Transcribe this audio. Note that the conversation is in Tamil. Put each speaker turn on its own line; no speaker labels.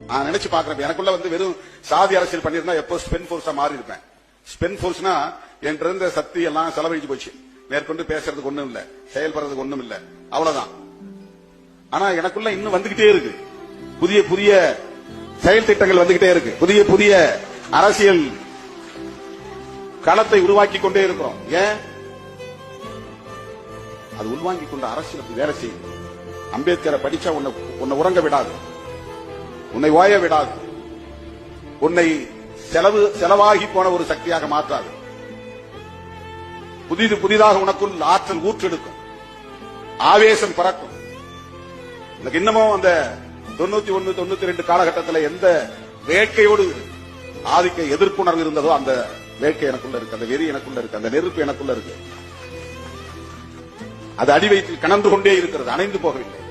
நான் நினைச்சு பாக்குறேன் எனக்குள்ள வந்து வெறும் சாதி அரசியல் பண்ணிருந்தா எப்போ ஸ்பென் போர்ஸா மாறி இருப்பேன் ஸ்பென் போர்ஸ்னா என்கிட்ட இருந்த சக்தி எல்லாம் செலவழிச்சு போச்சு. மேற்கொண்டு பேசுறதுக்கு ஒண்ணும் இல்ல. செயல்படுறதுக்கு ஒண்ணும் இல்ல. அவ்வளவுதான். ஆனா எனக்குள்ள இன்னும் வந்துகிட்டே இருக்கு. புதிய புதிய செயல் திட்டங்கள் வந்துகிட்டே இருக்கு. புதிய புதிய அரசியல் களத்தை உருவாக்கி கொண்டே இருக்கிறோம். ஏன்? அது உள்வாங்கிக் கொண்ட அரசியல் வேலை செய்யும். அம்பேத்கரை படிச்சா உன்னை உன்னை உறங்க விடாது. உன்னை ஓய விடாது. உன்னை செலவு செலவாகி போன ஒரு சக்தியாக மாற்றாது. புதிது புதிதாக உனக்குள் ஆற்றல் ஊற்றெடுக்கும். ஆவேசம் பறக்கும். எனக்கு இன்னமும் அந்த தொண்ணூத்தி ஒன்னு தொண்ணூத்தி ரெண்டு காலகட்டத்தில் எந்த வேட்கையோடு ஆதிக்க எதிர்ப்புணர்வு இருந்ததோ அந்த வேட்கை எனக்குள்ள இருக்கு. அந்த வெறி எனக்குள்ள இருக்கு. அந்த நெருப்பு எனக்குள்ள இருக்கு. அது அடி வைத்து கணந்து கொண்டே இருக்கிறது. அணைந்து போகவில்லை.